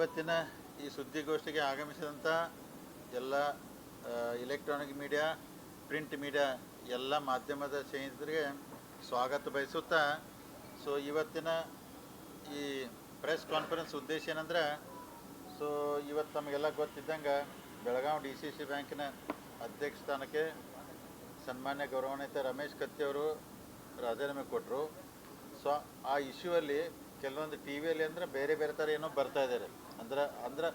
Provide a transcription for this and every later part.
ಇವತ್ತಿನ ಈ ಸುದ್ದಿಗೋಷ್ಠಿಗೆ ಆಗಮಿಸಿದಂಥ ಎಲ್ಲ ಇಲೆಕ್ಟ್ರಾನಿಕ್ ಮೀಡಿಯಾ ಪ್ರಿಂಟ್ ಮೀಡಿಯಾ ಎಲ್ಲ ಮಾಧ್ಯಮದ ಸ್ನೇಹಿತರಿಗೆ ಸ್ವಾಗತ ಬಯಸುತ್ತಾ ಸೊ ಇವತ್ತಿನ ಈ ಪ್ರೆಸ್ ಕಾನ್ಫರೆನ್ಸ್ ಉದ್ದೇಶ ಏನಂದ್ರೆ ಸೊ ಇವತ್ತು ನಮಗೆಲ್ಲ ಗೊತ್ತಿದ್ದಂಗೆ ಬೆಳಗಾವಿ ಡಿ ಸಿ ಸಿ ಬ್ಯಾಂಕಿನ ಅಧ್ಯಕ್ಷ ಸ್ಥಾನಕ್ಕೆ ಸನ್ಮಾನ್ಯ ಗೌರವಾನ್ವಿತ ರಮೇಶ್ ಕತ್ತಿಯವರು ರಾಜೀನಾಮೆ ಕೊಟ್ಟರು ಸೊ ಆ ಇಶ್ಯೂ ಅಲ್ಲಿ ಕೆಲವೊಂದು ಟಿ ವಿಯಲ್ಲಿ ಅಂದ್ರೆ ಬೇರೆ ಬೇರೆ ಥರ ಏನೋ ಬರ್ತಾ ಇದ್ದಾರೆ ಅಂದ್ರೆ ಅಂದ್ರೆ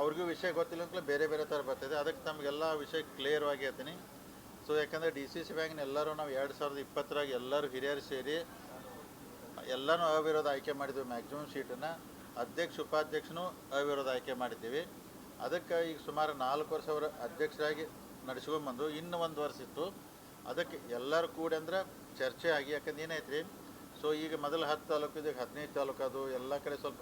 ಅವ್ರಿಗೂ ವಿಷಯ ಗೊತ್ತಿಲ್ಲ ಅಂತಲೇ ಬೇರೆ ಬೇರೆ ಥರ ಬರ್ತದೆ. ಅದಕ್ಕೆ ತಮಗೆಲ್ಲ ವಿಷಯ ಕ್ಲಿಯರ್ ಆಗಿ ಹೇಳ್ತೀನಿ. ಸೊ ಯಾಕಂದರೆ ಡಿ ಸಿ ಸಿ ಬ್ಯಾಂಕ್ನ ಎಲ್ಲರೂ ನಾವು ಎರಡು ಸಾವಿರದ ಇಪ್ಪತ್ತರಾಗ ಎಲ್ಲರೂ ಹಿರಿಯರು ಸೇರಿ ಎಲ್ಲನೂ ಅವಿರೋಧ ಆಯ್ಕೆ ಮಾಡಿದ್ವಿ ಮ್ಯಾಕ್ಸಿಮಮ್ ಸೀಟನ್ನು. ಅಧ್ಯಕ್ಷ, ಉಪಾಧ್ಯಕ್ಷನೂ ಅವಿರೋಧ ಆಯ್ಕೆ ಮಾಡಿದ್ದೀವಿ. ಅದಕ್ಕೆ ಈಗ ಸುಮಾರು ನಾಲ್ಕು ವರ್ಷ ಅವರು ಅಧ್ಯಕ್ಷರಾಗಿ ನಡೆಸ್ಕೊಂಬಂದು ಇನ್ನು ಒಂದು ವರ್ಷ ಇತ್ತು. ಅದಕ್ಕೆ ಎಲ್ಲರೂ ಕೂಡಿ ಅಂದ್ರೆ ಚರ್ಚೆ ಆಗಿ, ಯಾಕಂದ್ರೆ ಏನೈತ್ರಿ ಸೊ ಈಗ ಮೊದಲು ಹತ್ತು ತಾಲೂಕು ಹದಿನೈದು ತಾಲೂಕು ಅದು ಎಲ್ಲ ಕಡೆ ಸ್ವಲ್ಪ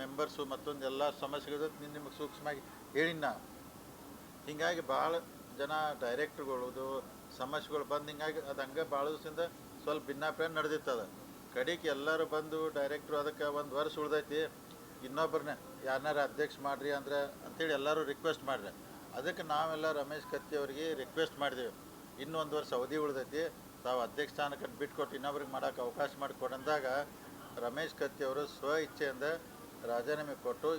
ಮೆಂಬರ್ಸು ಮತ್ತೊಂದು ಎಲ್ಲ ಸಮಸ್ಯೆಗಳು ನಿನ್ನ ನಿಮಗೆ ಸೂಕ್ಷ್ಮವಾಗಿ ಹೇಳಿನ ಹೀಗಾಗಿ ಭಾಳ ಜನ ಡೈರೆಕ್ಟ್ಗಳು ಸಮಸ್ಯೆಗಳು ಬಂದು, ಹಿಂಗಾಗಿ ಅದು ಹಂಗೆ ಭಾಳ ದಿವಸದಿಂದ ಸ್ವಲ್ಪ ಭಿನ್ನಾಭಿಪ್ರಾಯ ನಡೆದಿತ್ತದ ಕಡೆಗೆ ಎಲ್ಲರೂ ಬಂದು ಡೈರೆಕ್ಟ್ರು ಅದಕ್ಕೆ ಒಂದು ವರ್ಷ ಉಳ್ದೈತಿ ಇನ್ನೊಬ್ಬರನ್ನ ಯಾರನ್ನಾರು ಅಧ್ಯಕ್ಷ ಮಾಡ್ರಿ ಅಂದ್ರೆ ಅಂಥೇಳಿ ಎಲ್ಲರೂ ರಿಕ್ವೆಸ್ಟ್ ಮಾಡ್ರಿ. ಅದಕ್ಕೆ ನಾವೆಲ್ಲ ರಮೇಶ್ ಕತ್ತಿ ಅವರಿಗೆ ರಿಕ್ವೆಸ್ಟ್ ಮಾಡಿದೆವು. ಇನ್ನೊಂದು ವರ್ಷ ಅವಧಿ ಉಳ್ದೈತಿ, ತಾವು ಅಧ್ಯಕ್ಷ ಸ್ಥಾನಕ್ಕೆ ಬಿಟ್ಕೊಟ್ಟು ಇನ್ನೊಬ್ರಿಗೆ ಮಾಡೋಕೆ ಅವಕಾಶ ಮಾಡಿಕೊಡಂದಾಗ ರಮೇಶ್ ಕತ್ತಿ ಅವರು ಸ್ವ ಇಚ್ಛೆಯಿಂದ ರಾಜೀನಾಮೆ ಕೊಟ್ಟು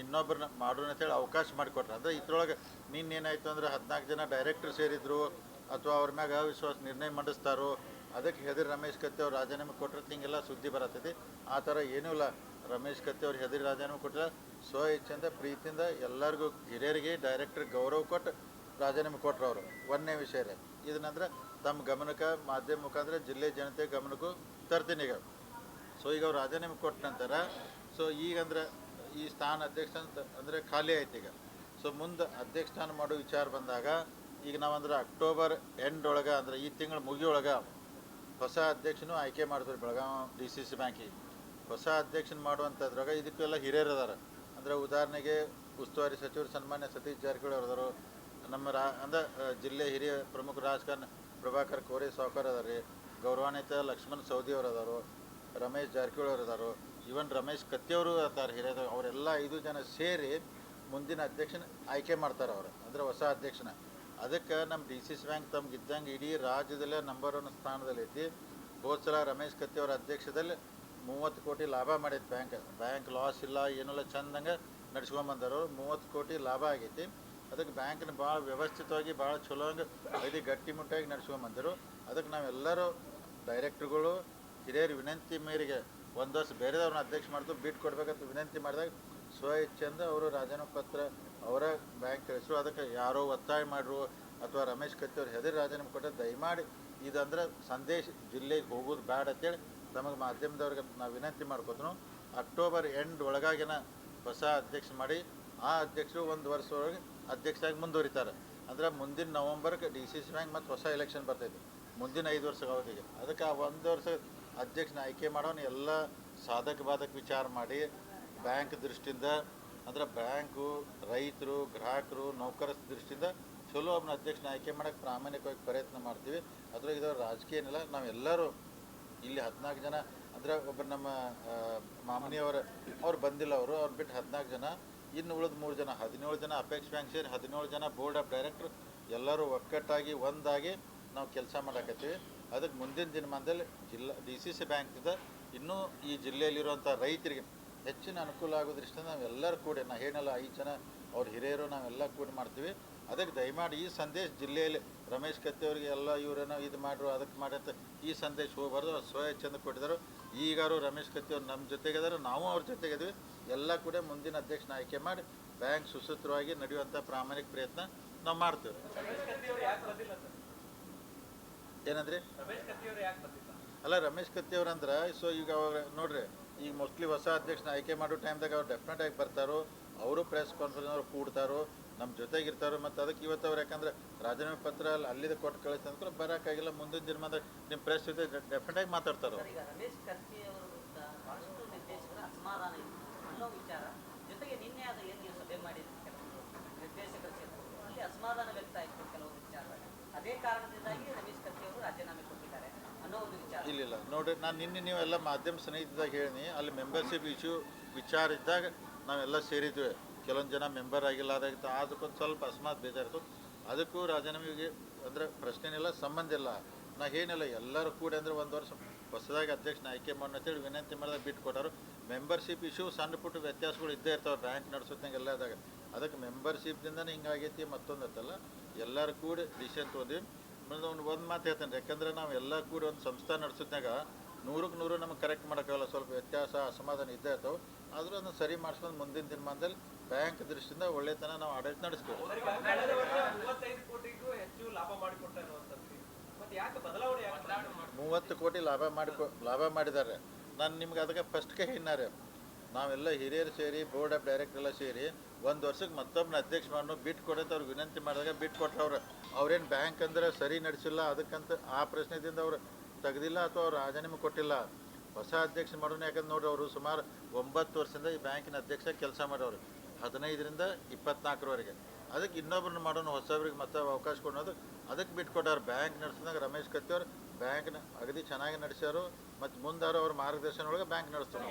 ಇನ್ನೊಬ್ಬರನ್ನ ಮಾಡೋಣ ಅಂತೇಳಿ ಅವಕಾಶ ಮಾಡಿಕೊಟ್ರು. ಅಂದರೆ ಇದ್ರೊಳಗೆ ನಿನ್ನೇನಾಯ್ತು ಅಂದ್ರೆ ಹದಿನಾಲ್ಕು ಜನ ಡೈರೆಕ್ಟ್ರ್ ಸೇರಿದ್ರು ಅಥವಾ ಅವ್ರ ಮ್ಯಾಗ ಅವಿಶ್ವಾಸ ನಿರ್ಣಯ ಮಂಡಿಸ್ತಾರೋ, ಅದಕ್ಕೆ ಹೆದರಿ ರಮೇಶ್ ಕತ್ತಿ ಅವ್ರು ರಾಜೀನಾಮೆ ಕೊಟ್ಟರೆ ಹಿಂಗೆಲ್ಲ ಸುದ್ದಿ ಬರತ್ತೈತಿ ಆ ಥರ ಏನೂ ಇಲ್ಲ. ರಮೇಶ್ ಕತ್ತಿ ಅವ್ರು ಹೆದರಿ ರಾಜೀನಾಮೆ ಕೊಟ್ಟರೆ ಸ್ವ ಇಚ್ಛೆಯಿಂದ, ಪ್ರೀತಿಯಿಂದ ಎಲ್ಲರಿಗೂ ಹಿರಿಯರಿಗೆ ಡೈರೆಕ್ಟ್ರ್ ಗೌರವ ಕೊಟ್ಟು ರಾಜೀನಾಮೆ ಕೊಟ್ಟರು ಅವರು. ಒಂದನೇ ವಿಷಯ ಇದನ್ನಂದ್ರೆ ತಮ್ಮ ಗಮನಕ್ಕೆ ಮಾಧ್ಯಮ ಮುಖಾಂತರ ಜಿಲ್ಲೆ ಜನತೆ ಗಮನಕ್ಕೂ ತರ್ತೀನಿ ಈಗ. ಸೊ ಈಗ ಅವ್ರು ರಾಜೀನಾಮೆ ಕೊಟ್ಟ ನಂತರ ಸೊ ಈಗಂದ್ರೆ ಈ ಸ್ಥಾನ ಅಧ್ಯಕ್ಷ ಅಂತ ಅಂದರೆ ಖಾಲಿ ಆಯ್ತು ಈಗ. ಸೊ ಮುಂದೆ ಅಧ್ಯಕ್ಷ ಸ್ಥಾನ ಮಾಡೋ ವಿಚಾರ ಬಂದಾಗ, ಈಗ ನಾವಂದ್ರೆ ಅಕ್ಟೋಬರ್ ಎಂಡ್ ಒಳಗೆ ಅಂದ್ರೆ ಈ ತಿಂಗಳ ಮುಗಿಯೊಳಗೆ ಹೊಸ ಅಧ್ಯಕ್ಷನೂ ಆಯ್ಕೆ ಮಾಡ್ತಾರೆ ಬೆಳಗಾವಿ ಡಿ ಸಿ ಸಿ ಬ್ಯಾಂಕಿಗೆ. ಹೊಸ ಅಧ್ಯಕ್ಷನ ಮಾಡುವಂಥದ್ರಾಗ ಇದಕ್ಕೆಲ್ಲ ಹಿರಿಯರು ಅದಾರ. ಅಂದರೆ ಉದಾಹರಣೆಗೆ ಉಸ್ತುವಾರಿ ಸಚಿವರು ಸನ್ಮಾನ್ಯ ಸತೀಶ್ ಜಾರಕಿಹೊಳಿ ಅವರು ಅದಾರು ನಮ್ಮ ರಾ ಅಂದ್ರೆ ಜಿಲ್ಲೆ ಹಿರಿಯ ಪ್ರಮುಖ ರಾಜಕಾರಣ ಪ್ರಭಾಕರ್ ಕೋರೆ ಸಾವ್ಕರ್ ಅದಾರ ರೀ ಗೌರವಾನ್ವಿತ ಲಕ್ಷ್ಮಣ್ ಸೌದಿ ಅವರು ರಮೇಶ್ ಜಾರಕಿಹೊಳಿ ಅವರು ಈವನ್ ರಮೇಶ್ ಕತ್ತಿಯವರು ಅದಾರ ಹಿರಿಯರು, ಅವರೆಲ್ಲ ಐದು ಜನ ಸೇರಿ ಮುಂದಿನ ಅಧ್ಯಕ್ಷನ ಆಯ್ಕೆ ಮಾಡ್ತಾರೆ ಅವರು, ಅಂದರೆ ಹೊಸ ಅಧ್ಯಕ್ಷನ. ಅದಕ್ಕೆ ನಮ್ಮ ಡಿ ಸಿ ಸಿ ಬ್ಯಾಂಕ್ ತಮ್ಗೆ ಇದ್ದಂಗೆ ಇಡೀ ರಾಜ್ಯದಲ್ಲೇ ನಂಬರ್ ಒನ್ ಸ್ಥಾನದಲ್ಲಿ ಐತಿ ಹೋದ ಸಲ ರಮೇಶ್ ಕತ್ತಿ ಅವರ ಅಧ್ಯಕ್ಷದಲ್ಲಿ ಮೂವತ್ತು ಕೋಟಿ ಲಾಭ ಮಾಡೈತೆ ಬ್ಯಾಂಕ್ ಬ್ಯಾಂಕ್ ಲಾಸ್ ಇಲ್ಲ ಏನಿಲ್ಲ ಚಂದಂಗೆ ನಡ್ಸ್ಕೊಂಬಂದರು ಮೂವತ್ತು ಕೋಟಿ ಲಾಭ ಆಗೈತಿ. ಅದಕ್ಕೆ ಬ್ಯಾಂಕ್ನ ಭಾಳ ವ್ಯವಸ್ಥಿತವಾಗಿ, ಭಾಳ ಚಲೋ ಹಂಗೆ ಐದು ಗಟ್ಟಿಮುಟ್ಟಾಗಿ ನಡ್ಸ್ಕೊಂಬಂದರು ಅದಕ್ಕೆ ನಾವೆಲ್ಲರೂ ಡೈರೆಕ್ಟ್ರುಗಳು ಹಿರಿಯರ ವಿನಂತಿ ಮೇರೆಗೆ ಒಂದು ವರ್ಷ ಬೇರೆದವ್ರನ್ನ ಅಧ್ಯಕ್ಷ ಮಾಡಿದ್ರು ಬಿಟ್ಟು ಕೊಡ್ಬೇಕಂತ ವಿನಂತಿ ಮಾಡಿದಾಗ ಸ್ವ ಇಚ್ಛೆಯಿಂದ ಅವರು ರಾಜೀನಾಮೆ ಪತ್ರ ಅವರ ಬ್ಯಾಂಕ್ ಕಳಿಸು ಅದಕ್ಕೆ ಯಾರೋ ಒತ್ತಾಯ ಮಾಡ್ರು ಅಥವಾ ರಮೇಶ್ ಕತ್ತಿ ಅವ್ರು ಹೆದರಿ ರಾಜೀನಾಮೆ ಕೊಟ್ಟರೆ ದಯಮಾಡಿ ಇದಂದ್ರೆ ಸಂದೇಶ ಜಿಲ್ಲೆಗೆ ಹೋಗೋದು ಬ್ಯಾಡ ಅಂತೇಳಿ ತಮಗೆ ಮಾಧ್ಯಮದವ್ರಿಗೆ ನಾವು ವಿನಂತಿ ಮಾಡ್ಕೊತನು. ಅಕ್ಟೋಬರ್ ಎಂಡ್ ಒಳಗಾಗಿನ ಹೊಸ ಅಧ್ಯಕ್ಷ ಮಾಡಿ ಆ ಅಧ್ಯಕ್ಷರು ಒಂದು ವರ್ಷದೊಳಗೆ ಅಧ್ಯಕ್ಷರಾಗಿ ಮುಂದುವರಿತಾರೆ. ಅಂದ್ರೆ ಮುಂದಿನ ನವಂಬರ್ಗೆ ಡಿ ಸಿ ಸಿ ಬ್ಯಾಂಕ್ ಮತ್ತು ಹೊಸ ಎಲೆಕ್ಷನ್ ಬರ್ತೈತಿ. ಮುಂದಿನ ಐದು ವರ್ಷ ಅವಧಿಗೆ. ಅದಕ್ಕೆ ಆ ಒಂದು ವರ್ಷ ಅಧ್ಯಕ್ಷನ ಆಯ್ಕೆ ಮಾಡೋನು ಎಲ್ಲ ಸಾಧಕ ಬಾಧಕ ವಿಚಾರ ಮಾಡಿ ಬ್ಯಾಂಕ್ ದೃಷ್ಟಿಯಿಂದ, ಅಂದ್ರೆ ಬ್ಯಾಂಕು ರೈತರು, ಗ್ರಾಹಕರು ನೌಕರ ದೃಷ್ಟಿಯಿಂದ ಚಲೋ ಒಬ್ಬನ ಅಧ್ಯಕ್ಷನ ಆಯ್ಕೆ ಮಾಡೋಕ್ಕೆ ಪ್ರಾಮಾಣಿಕವಾಗಿ ಪ್ರಯತ್ನ ಮಾಡ್ತೀವಿ. ಅದ್ರಾಗ ಇದು ರಾಜಕೀಯ ಏನಿಲ್ಲ ನಾವೆಲ್ಲರೂ ಇಲ್ಲಿ ಹದಿನಾಲ್ಕು ಜನ, ಅಂದರೆ ಒಬ್ಬರು ನಮ್ಮ ಮಾಮನಿಯವರು ಅವ್ರು ಬಂದಿಲ್ಲ ಅವರು, ಅವ್ರು ಬಿಟ್ಟು ಹದಿನಾಲ್ಕು ಜನ, ಇನ್ನು ಉಳಿದ ಮೂರು ಜನ, ಹದಿನೇಳು ಜನ ಅಪೇಕ್ಷ ಬ್ಯಾಂಕ್ ಸೇರಿ ಹದಿನೇಳು ಜನ, ಬೋರ್ಡ್ ಆಫ್ ಡೈರೆಕ್ಟ್ರ್, ಎಲ್ಲರೂ ಒಕ್ಕಟ್ಟಾಗಿ, ಒಂದಾಗಿ ನಾವು ಕೆಲಸ ಮಾಡಕತ್ತೀವಿ. ಅದಕ್ಕೆ ಮುಂದಿನ ದಿನಮಾನದಲ್ಲಿ ಜಿಲ್ಲಾ ಡಿ ಸಿ ಸಿ ಬ್ಯಾಂಕಿಂದ ಇನ್ನೂ ಈ ಜಿಲ್ಲೆಯಲ್ಲಿರುವಂಥ ರೈತರಿಗೆ ಹೆಚ್ಚಿನ ಅನುಕೂಲ ಆಗೋ ದೃಷ್ಟಿಯಿಂದ ನಾವೆಲ್ಲರೂ ಕೂಡಿ, ನಾ ಏನಲ್ಲ ಐದು ಜನ ಅವ್ರ ಹಿರಿಯರು, ನಾವೆಲ್ಲ ಕೂಡಿ ಮಾಡ್ತೀವಿ. ಅದಕ್ಕೆ ದಯಮಾಡಿ ಈ ಸಂದೇಶ ಜಿಲ್ಲೆಯಲ್ಲಿ ರಮೇಶ್ ಕತ್ತಿ ಅವರಿಗೆ ಎಲ್ಲ ಇವರೇನೋ ಇದು ಮಾಡ್ರು, ಅದಕ್ಕೆ ಮಾಡಂತ ಈ ಸಂದೇಶ ಹೋಗಬಾರ್ದು. ಅವ್ರು ಸ್ವ ಚಂದ ಕೊಟ್ಟಿದ್ದಾರೆ. ಈಗಾರು ರಮೇಶ್ ಕತ್ತಿ ಅವ್ರು ನಮ್ಮ ಜೊತೆಗಿದ್ದಾರೆ. ನಾವು ಅವ್ರ ಜೊತೆಗಿದ್ವಿ ಎಲ್ಲ ಕೂಡ ಮುಂದಿನ ಅಧ್ಯಕ್ಷನ ಆಯ್ಕೆ ಮಾಡಿ ಬ್ಯಾಂಕ್ ಸುಸೂತ್ರವಾಗಿ ನಡೆಯುವಂಥ ಪ್ರಾಮಾಣಿಕ ಪ್ರಯತ್ನ ನಾವು ಮಾಡ್ತೇವೆ. ಏನಂದ್ರಿ? ಅಲ್ಲ ರಮೇಶ್ ಕತ್ತಿ ಅಂದ್ರೆ ಸೊ ಈಗ ಅವಾಗ ನೋಡ್ರಿ ಈಗ ಮೋಸ್ಟ್ಲಿ ಹೊಸ ಅಧ್ಯಕ್ಷನ ಆಯ್ಕೆ ಮಾಡೋ ಟೈಮ್ದಾಗ ಅವ್ರು ಡೆಫಿನೆಟ್ ಆಗಿ ಬರ್ತಾರೋ ಅವರು ಪ್ರೆಸ್ ಕಾನ್ಫರೆನ್ಸ್ ಅವ್ರು ಕೂಡ್ತಾರೋ ನಮ್ಮ ಜೊತೆಗಿರ್ತಾರೋ ಮತ್ತು ಅದಕ್ಕೆ ಇವತ್ತು ಅವ್ರು ಯಾಕಂದ್ರೆ ರಾಜೀನಾಮೆ ಪತ್ರ ಅಲ್ಲಿ ಅಲ್ಲಿದೆ ಕೊಟ್ಟು ಕಳಿಸ್ತಾ ಅಂದ್ರೆ ಬರೋಕ್ಕಾಗಿಲ್ಲ ಮುಂದಿನ ದಿನಮಾನ ನಿಮ್ಮ ಪ್ರೆಸ್ ಜೊತೆ ಡೆಫಿನೆಟ್ ಆಗಿ ಮಾತಾಡ್ತಾರೋ ಅಸಮಾಧಾನ ಜೊತೆಗೆ ನಿನ್ನೆ ಏನು ಸಭೆ ನಿರ್ದೇಶಕರು ಅಲ್ಲಿ ವ್ಯಕ್ತ ಆಯಿತು. ಇಲ್ಲ ಇಲ್ಲ. ನೋಡಿ, ನಾನು ನಿನ್ನೆ ನೀವೆಲ್ಲ ಮಾಧ್ಯಮ ಸ್ನೇಹಿತದಾಗ ಹೇಳಿನಿ. ಅಲ್ಲಿ ಮೆಂಬರ್ಶಿಪ್ ಇಶ್ಯೂ ವಿಚಾರ ಇದ್ದಾಗ ನಾವೆಲ್ಲ ಸೇರಿದ್ವಿ. ಕೆಲವೊಂದು ಜನ ಮೆಂಬರ್ ಆಗಿಲ್ಲ ಅದಾಗಿತ್ತು ಅದಕ್ಕೊಂದು ಸ್ವಲ್ಪ ಅಸ್ಮಾತ್ ಬೇಜಾರಿತ್ತು ಅದಕ್ಕೂ ರಾಜೀನಾಮೆಗೆ ಅಂದರೆ ಪ್ರಶ್ನೆನಿಲ್ಲ, ಸಂಬಂಧ ಇಲ್ಲ. ನಾ ಏನಿಲ್ಲ ಎಲ್ಲರೂ ಕೂಡಿ ಅಂದರೆ ಒಂದು ವರ್ಷ ಹೊಸದಾಗಿ ಅಧ್ಯಕ್ಷನ ಆಯ್ಕೆ ಮಾಡೋಣ ಅಂತೇಳಿ ವಿನಂತಿ ಮಾಡಿದಾಗ ಬಿಟ್ಟು ಕೊಟ್ಟರು. ಮೆಂಬರ್ಶಿಪ್ ಇಶ್ಯೂ ಸಣ್ಣ ಪುಟ್ಟ ವ್ಯತ್ಯಾಸಗಳು ಇದ್ದೇ ಇರ್ತಾವೆ. ಬ್ಯಾಂಕ್ ನಡೆಸೋದಂಗೆಲ್ಲ ಇದಾಗ ಅದಕ್ಕೆ ಮೆಂಬರ್ಶಿಪ್ದಿಂದನೇ ಹಿಂಗಾಗೈತಿ ಮತ್ತೊಂದು ಅಂತಲ್ಲ. ಎಲ್ಲರೂ ಕೂಡಿ ಡಿಸಿಷನ್ ತೊಗೊಂಡು ಮುಂದೆ ಒಂದು ಒಂದು ಮಾತು ಹೇಳ್ತೇನೆ ಯಾಕಂದ್ರೆ ನಾವು ಎಲ್ಲ ಕೂಡಿ ಒಂದು ಸಂಸ್ಥೆ ನಡೆಸಿದಾಗ ನೂರಕ್ಕೆ ನೂರು ನಮಗೆ ಕರೆಕ್ಟ್ ಮಾಡೋಕ್ಕಾಗಲ್ಲ ಸ್ವಲ್ಪ ವ್ಯತ್ಯಾಸ ಅಸಮಾಧಾನ ಇದ್ದೇ ಇರ್ತಾವೆ. ಆದರೂ ಅದನ್ನು ಸರಿ ಮಾಡಿಸ್ಕೊಂಡು ಮುಂದಿನ ದಿನಮಾನದಲ್ಲಿ ಬ್ಯಾಂಕ್ ದೃಷ್ಟಿಯಿಂದ ಒಳ್ಳೆತನ ನಾವು ಆಡಳಿತ ನಡೆಸ್ತೀವಿ? ಮೂವತ್ತು ಕೋಟಿ ಲಾಭ ಮಾಡಿಕೊ ಲಾಭ ಮಾಡಿದ್ದಾರೆ ನಾನು ನಿಮ್ಗೆ ಅದಕ್ಕೆ ಫಸ್ಟ್ಗೆ ಹಿನ್ನಾರೆ ನಾವೆಲ್ಲ ಹಿರಿಯರು ಸೇರಿ ಬೋರ್ಡ್ ಆಫ್ ಡೈರೆಕ್ಟರ್ ಎಲ್ಲ ಸೇರಿ ಒಂದು ವರ್ಷಕ್ಕೆ ಮತ್ತೊಬ್ಬನ ಅಧ್ಯಕ್ಷ ಮಾಡೋ ಬಿಟ್ಟು ಅಂತ ಅವ್ರಿಗೆ ವಿನಂತಿ ಮಾಡಿದಾಗ ಬಿಟ್ಟು ಕೊಟ್ಟವ್ರು ಅವ್ರೇನು ಬ್ಯಾಂಕ್ ಅಂದ್ರೆ ಸರಿ ನಡೆಸಿಲ್ಲ, ಅದಕ್ಕಂತ ಆ ಪ್ರಶ್ನೆದಿಂದ ಅವ್ರು ತೆಗೆದಿಲ್ಲ ಅಥವಾ ಅವ್ರು ರಾಜೀನಾಮೆ ಕೊಟ್ಟಿಲ್ಲ. ಹೊಸ ಅಧ್ಯಕ್ಷ ಮಾಡೋಣ, ಯಾಕಂದ್ರೆ ನೋಡ್ರಿ ಅವರು ಸುಮಾರು ಒಂಬತ್ತು ವರ್ಷದಿಂದ ಈ ಬ್ಯಾಂಕಿನ ಅಧ್ಯಕ್ಷ ಕೆಲಸ ಮಾಡೋರು. ಹದಿನೈದರಿಂದ ಇಪ್ಪತ್ನಾಲ್ಕರವರೆಗೆ. ಅದಕ್ಕೆ ಇನ್ನೊಬ್ರನ್ನ ಮಾಡೋಣ, ಹೊಸಬ್ರಿಗೆ ಮತ್ತೆ ಅವಕಾಶ ಕೊಡೋದು ಅದಕ್ಕೆ ಬಿಟ್ಕೊಟ್ಟಾರ ಬ್ಯಾಂಕ್ ನಡೆಸಿದಾಗ ರಮೇಶ್ ಕತ್ತಿಯವರು ಬ್ಯಾಂಕ್ನ ಅಗದಿ ಚೆನ್ನಾಗಿ ನಡೆಸ್ಯಾರು. ಮತ್ತು ಮುಂದಾರು ಅವ್ರ ಮಾರ್ಗದರ್ಶನ ಒಳಗೆ ಬ್ಯಾಂಕ್ ನಡೆಸ್ತಾರೆ.